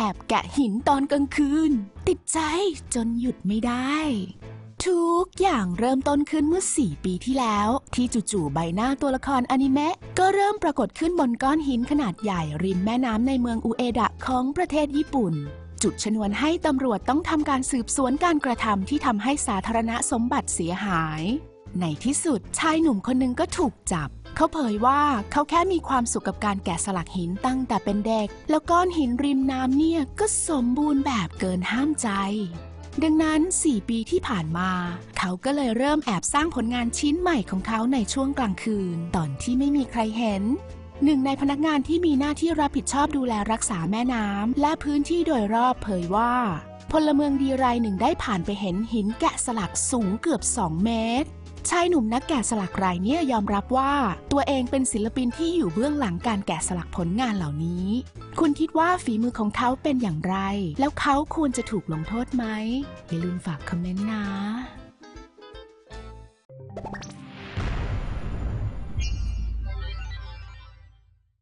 แอบแกะหินตอนกลางคืน ติดใจจนหยุดไม่ได้ ทุกอย่างเริ่มต้นขึ้นเมื่อ 4 ปีที่แล้ว ที่จู่ๆใบหน้าตัวละครอนิเมะก็เริ่มปรากฏขึ้นบนก้อนหินขนาดใหญ่ริมแม่น้ำในเมืองอุเอดะของประเทศญี่ปุ่นจุดชนวนให้ตำรวจต้องทำการสืบสวนการกระทำที่ทำให้สาธารณสมบัติเสียหาย ในที่สุดชายหนุ่มคนหนึ่งก็ถูกจับ เขาเผยว่าเขาแค่มีความสุขกับการแกะสลักหินตั้งแต่เป็นเด็ก แล้วก้อนหินริมน้ำเนี่ยก็สมบูรณ์แบบเกินห้ามใจ ดังนั้น 4 ปีที่ผ่านมา เขาก็เลยเริ่มแอบสร้างผลงานชิ้นใหม่ของเขาในช่วงกลางคืน ตอนที่ไม่มีใครเห็นหนึ่งในพนักงานที่มีหน้าที่รับผิดชอบดูแลรักษาแม่น้ำและพื้นที่โดยรอบเผยว่า พลเมืองดีรายหนึ่งได้ผ่านไปเห็นหินแกะสลักสูงเกือบ 2 เมตรชายหนุ่มนักแกะสลักรายนี้ยอมรับว่า ตัวเองเป็นศิลปินที่อยู่เบื้องหลังการแกะสลักผลงานเหล่านี้ คุณคิดว่าฝีมือของเขาเป็นอย่างไร แล้วเขาควรจะถูกลงโทษไหมอย่าลืมฝากคอมเมนต์นะ